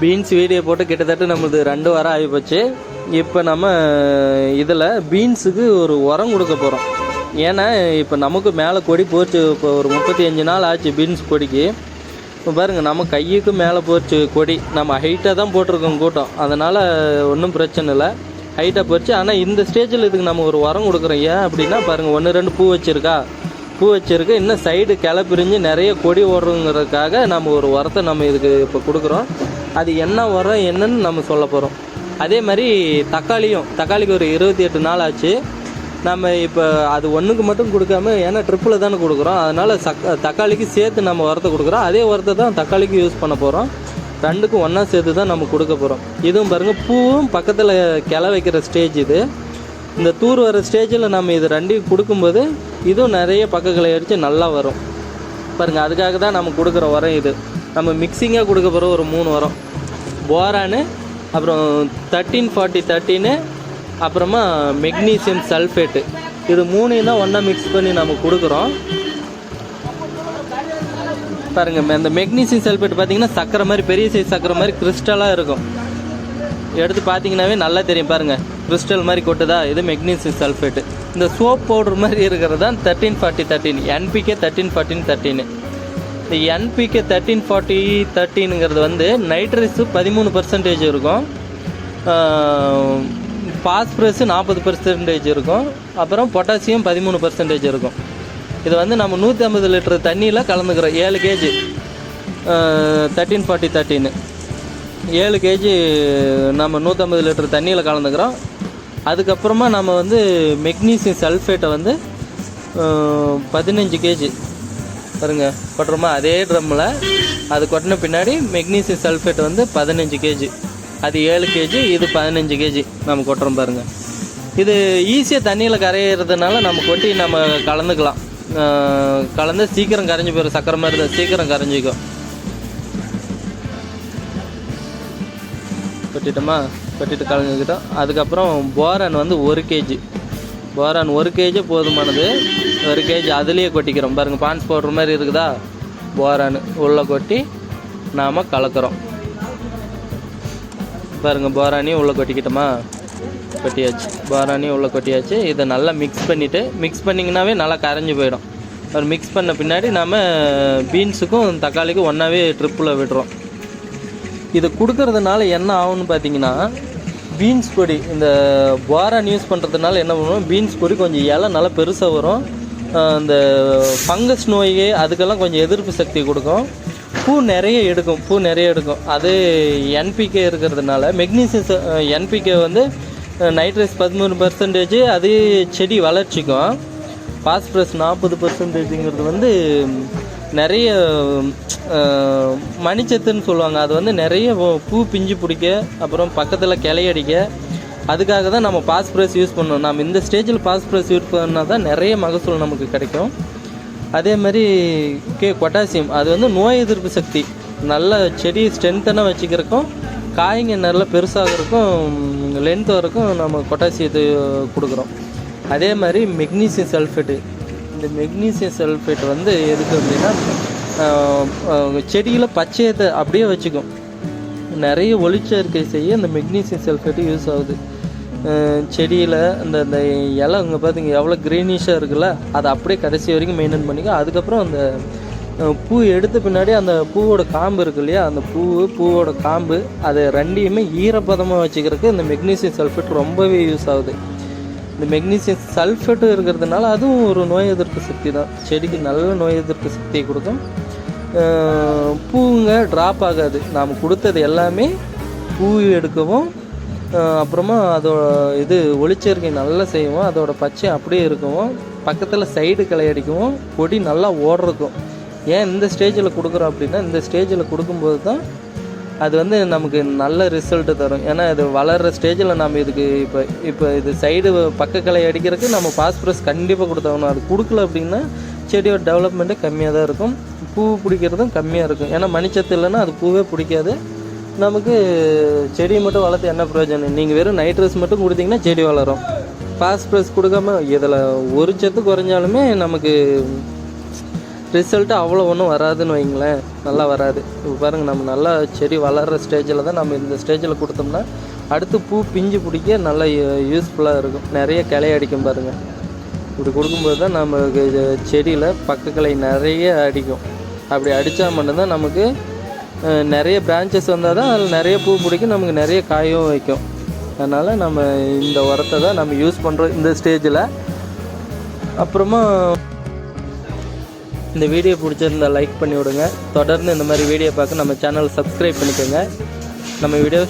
Beans video போட்டு கிட்டத்தட்ட நம்மளுது ரெண்டு வாரம் ஆகி போச்சு இப்போ நம்ம இதில் பீன்ஸுக்கு ஒரு உரம் கொடுக்க போகிறோம் ஏன்னா இப்போ நமக்கு மேலே கொடி போச்சு இப்போ ஒரு முப்பத்தி அஞ்சு நாள் ஆச்சு பீன்ஸ் கொடிக்கு. இப்போ பாருங்கள் நம்ம கையுக்கு மேலே போச்சு கொடி. நம்ம ஹைட்டாக தான் போட்டிருக்கோம் கூட்டம். அதனால் ஒன்றும் பிரச்சனை இல்லை. ஹைட்டாக போச்சு. ஆனால் இந்த ஸ்டேஜில் இதுக்கு நம்ம ஒரு உரம் கொடுக்குறோம். ஏன் அப்படின்னா பாருங்கள் ஒன்று ரெண்டு பூ வச்சுருக்கா. பூ வச்சுருக்கு. இன்னும் சைடு கிளை பிரிஞ்சு நிறைய கொடி ஓடுறதுங்கிறதுக்காக நம்ம ஒரு உரத்தை நம்ம இதுக்கு இப்போ கொடுக்குறோம். அது என்ன உரம் என்னன்னு நம்ம சொல்ல போகிறோம் அதே மாதிரி தக்காளியும் தக்காளிக்கு ஒரு இருபத்தி எட்டு நாள் ஆச்சு. நம்ம இப்போ அது ஒன்றுக்கு மட்டும் கொடுக்காம ஏன்னா ட்ரிப்பில் தானே கொடுக்குறோம். அதனால் சக் தக்காளிக்கு சேர்த்து நம்ம உரத்தை கொடுக்குறோம். அதே உரத்தை தான் தக்காளிக்கு யூஸ் பண்ண போகிறோம் ரெண்டுக்கும் ஒன்றா சேர்த்து தான் நம்ம கொடுக்க போகிறோம் இதுவும் பாருங்கள் பூவும் பக்கத்தில் கிளை வைக்கிற ஸ்டேஜ் இது. இந்த தூர் வர ஸ்டேஜில் நம்ம இது ரெண்டையும் கொடுக்கும்போது இதுவும் நிறைய பக்கங்களை அடித்து நல்லா வரும். பாருங்கள் அதுக்காக தான் நம்ம கொடுக்குற உரம் இது. நம்ம மிக்சிங்காக கொடுக்க போகிற ஒரு மூணு உரம். போரானு அப்புறம் தேர்ட்டீன் ஃபார்ட்டி தேர்ட்டின்னு அப்புறமா மெக்னீசியம் சல்ஃபேட்டு இது மூணையும் தான் ஒன்றா மிக்ஸ் பண்ணி நம்ம கொடுக்குறோம். பாருங்கள் அந்த மெக்னீசியம் சல்ஃபேட் பார்த்தீங்கன்னா சக்கரை மாதிரி பெரிய சைஸ் சக்கரை மாதிரி கிறிஸ்டலாக இருக்கும். எடுத்து பார்த்தீங்கன்னாவே நல்லா தெரியும் பாருங்கள் கிறிஸ்டல் மாதிரி கொட்டுதா? இது மெக்னீசியம் சல்ஃபேட்டு இந்த சோப் பவுடர் மாதிரி இருக்கிறது தான் thirteen forty thirteen NPK thirteen forty தேர்ட்டின்னு இந்த என்பிகே தேர்ட்டீன் ஃபார்ட்டி தேர்ட்டினுங்கிறது வந்து நைட்ரஸு பதிமூணு பர்சன்டேஜ் இருக்கும். பாஸ்பரஸ் நாற்பது பர்சன்டேஜ் இருக்கும். அப்புறம் பொட்டாசியம் பதிமூணு பர்சன்டேஜ் இருக்கும். இது வந்து நம்ம நூற்றி ஐம்பது லிட்டர் தண்ணியில் கலந்துக்கிறோம். ஏழு கேஜி தேர்ட்டீன் ஃபார்ட்டி தேர்ட்டின்னு ஏழு கேஜி நம்ம நூற்றம்பது லிட்டர் தண்ணியில் கலந்துக்கிறோம். அதுக்கப்புறமா நம்ம வந்து மெக்னீசியம் சல்ஃபேட்டை வந்து பதினஞ்சு கேஜி பாருங்க கொட்டுறோமா? அதே ட்ரம்மில் அது கொட்டின பின்னாடி மெக்னீசியம் சல்ஃபேட் வந்து பதினஞ்சு கேஜி. அது ஏழு கேஜி இது பதினஞ்சு கேஜி நம்ம கொட்டுறோம் பாருங்கள் இது ஈஸியாக தண்ணியில் கரையிறதுனால நம்ம கொட்டி நம்ம கலந்துக்கலாம். கலந்து சீக்கிரம் கரைஞ்சி போயிடும் சக்கரை மாதிரி தான் சீக்கிரம் கரைஞ்சிக்கும். கொட்டிட்டோமா? கொட்டிட்டு கலந்துக்கிட்டோம். அதுக்கப்புறம் போரான் வந்து ஒரு கேஜி. போரான் ஒரு கேஜி போதுமானது ஒரு கேஜி அதுலேயே கொட்டிக்கிறோம். பாருங்கள் பான்ஸ் பவுடர் மாதிரி இருக்குதா? போரான்னு உள்ளே கொட்டி நாம் கலக்கிறோம். பாருங்கள் போரானியும் உள்ளே கொட்டிக்கிட்டோமா? கொட்டியாச்சு. போரானியும் உள்ளே கொட்டியாச்சு. இதை நல்லா மிக்ஸ் பண்ணிவிட்டு மிக்ஸ் பண்ணிங்கனாவே நல்லா கரைஞ்சி போயிடும். ஒரு மிக்ஸ் பண்ண பின்னாடி நாம் பீன்ஸுக்கும் தக்காளிக்கும் ஒன்றாவே ட்ரிப்பில் விடுறோம். இது கொடுக்கறதுனால என்ன ஆகும்னு பார்த்தீங்கன்னா பீன்ஸ் பொடி இந்த போரான் யூஸ் பண்ணுறதுனால என்ன பண்ணுவோம்? பீன்ஸ் பொடி கொஞ்சம் இலை நல்லா பெருசாக வரும். அந்த ஃபங்கஸ் நோய் அதுக்கெல்லாம் கொஞ்சம் எதிர்ப்பு சக்தி கொடுக்கும். பூ நிறைய எடுக்கும் பூ நிறைய எடுக்கும். அது என்பிகே இருக்கிறதுனால மெக்னீசியம் என்பிகே வந்து நைட்ரஸ் பதிமூணு பர்சன்டேஜ் அது செடி வளர்ச்சிக்கும். பாஸ்பரஸ் நாற்பது பர்சன்டேஜுங்கிறது வந்து நிறைய மணிச்சத்துன்னு சொல்லுவாங்க. அது வந்து நிறைய பூ பிஞ்சு பிடிக்க அப்புறம் பக்கத்தில் கிளையடிக்க அதுக்காக தான் நம்ம பாஸ்பரஸ் யூஸ் பண்ணணும் நம்ம இந்த ஸ்டேஜில் பாஸ்பரஸ் யூஸ் பண்ணால் தான் நிறைய மகசூல் நமக்கு கிடைக்கும். அதே மாதிரி கே பொட்டாசியம் அது வந்து நோய் எதிர்ப்பு சக்தி. நல்ல செடி ஸ்ட்ரென்த்தனாக வச்சுக்கிறக்கும் காய்ங்க நல்லா பெருசாகிறதுக்கும் லென்த் வரைக்கும் நம்ம பொட்டாசியத்தை கொடுக்குறோம். அதே மாதிரி மெக்னீசியம் சல்ஃபேட்டு இந்த மெக்னீசியம் சல்ஃபேட் வந்து எதுக்கு அப்படின்னா செடியில் பச்சையத்தை அப்படியே வச்சுக்கும். நிறைய ஒளிச்சேர்க்கை செய்ய இந்த மெக்னீசியம் சல்ஃபேட்டு யூஸ் ஆகுது. செடியில் அந்த அந்த இலை அங்கே பார்த்தீங்க எவ்வளோ க்ரீனிஷாக இருக்குல்ல அதை அப்படியே கடைசி வரைக்கும் மெயின்டைன் பண்ணிக்கும் அதுக்கப்புறம் அந்த பூ எடுத்த பின்னாடி அந்த பூவோட காம்பு இருக்கு இல்லையா அந்த பூ பூவோட காம்பு அதை ரெண்டையுமே ஈரப்பதமாக வச்சுக்கிறதுக்கு இந்த மெக்னீசியம் சல்ஃபேட் ரொம்பவே யூஸ் ஆகுது. இந்த மெக்னீசியம் சல்ஃபேட்டும் இருக்கிறதுனால அதுவும் ஒரு நோய் எதிர்ப்பு சக்தி தான். செடிக்கு நல்ல நோய் எதிர்ப்பு சக்தியை கொடுக்கும். பூவுங்க பூங்க ட்ராப் ஆகாது. நாம் கொடுத்தது எல்லாமே பூ எடுக்கவும் அப்புறமா அதோட இது ஒளிச்சேர்க்கை நல்லா செய்வோம். அதோட பச்சை அப்படியே இருக்கும். பக்கத்தில் சைடு களை அடிக்கவும் கொடி நல்லா ஓடுறக்கும் ஏன் இந்த ஸ்டேஜில் கொடுக்குறோம் அப்படின்னா இந்த ஸ்டேஜில் கொடுக்கும்போது தான் அது வந்து நமக்கு நல்ல ரிசல்ட்டு தரும். ஏன்னா இது வளர்கிற ஸ்டேஜில் நம்ம இதுக்கு இப்போ இப்போ இது சைடு பக்க களை அடிக்கிறதுக்கு நம்ம பாஸ்பரஸ் கண்டிப்பாக கொடுத்தாகணும். அது கொடுக்கல அப்படின்னா செடியோட டெவலப்மெண்ட்டு கம்மியாக தான் இருக்கும். பூ பிடிக்கிறதும் கம்மியாக இருக்கும். ஏன்னா மணிச்சத்து இல்லைன்னா அது பூவே பிடிக்காது. நமக்கு செடி மட்டும் வளர்த்து என்ன பிரயோஜனம்? நீங்கள் வெறும் நைட்ரஸ் மட்டும் கொடுத்தீங்கன்னா செடி வளரும். பாஸ்பரஸ் கொடுக்காம இதில் ஒரு சத்து குறைஞ்சாலுமே நமக்கு ரிசல்ட்டு அவ்வளோ ஒன்றும் வராதுன்னு வைங்களேன். நல்லா வராது. இப்போ பாருங்கள் நம்ம நல்லா செடி வளர்கிற ஸ்டேஜில் தான் நம்ம இந்த ஸ்டேஜில் கொடுத்தோம்னா அடுத்து பூ பிஞ்சு பிடிக்க நல்லா யூஸ்ஃபுல்லாக இருக்கும். நிறைய கிளை அடிக்கும் பாருங்கள் இப்படி கொடுக்கும்போது தான் நமக்கு செடியில் பக்க கிளை நிறைய அடிக்கும். அப்படி அடித்தா மட்டும்தான் நமக்கு நிறைய பிரான்ச்சஸ் வந்தால் தான் அதில் நிறைய பூ பிடிக்கும் நமக்கு நிறைய காயும் வைக்கும். அதனால் நம்ம இந்த உரத்தை தான் நம்ம யூஸ் பண்ணுறோம் இந்த ஸ்டேஜில் அப்புறமா இந்த வீடியோ பிடிச்சிருந்தால் லைக் பண்ணி விடுங்க. தொடர்ந்து இந்த மாதிரி வீடியோ பார்க்க நம்ம சேனல் சப்ஸ்கிரைப் பண்ணிக்கோங்க. நம்ம வீடியோ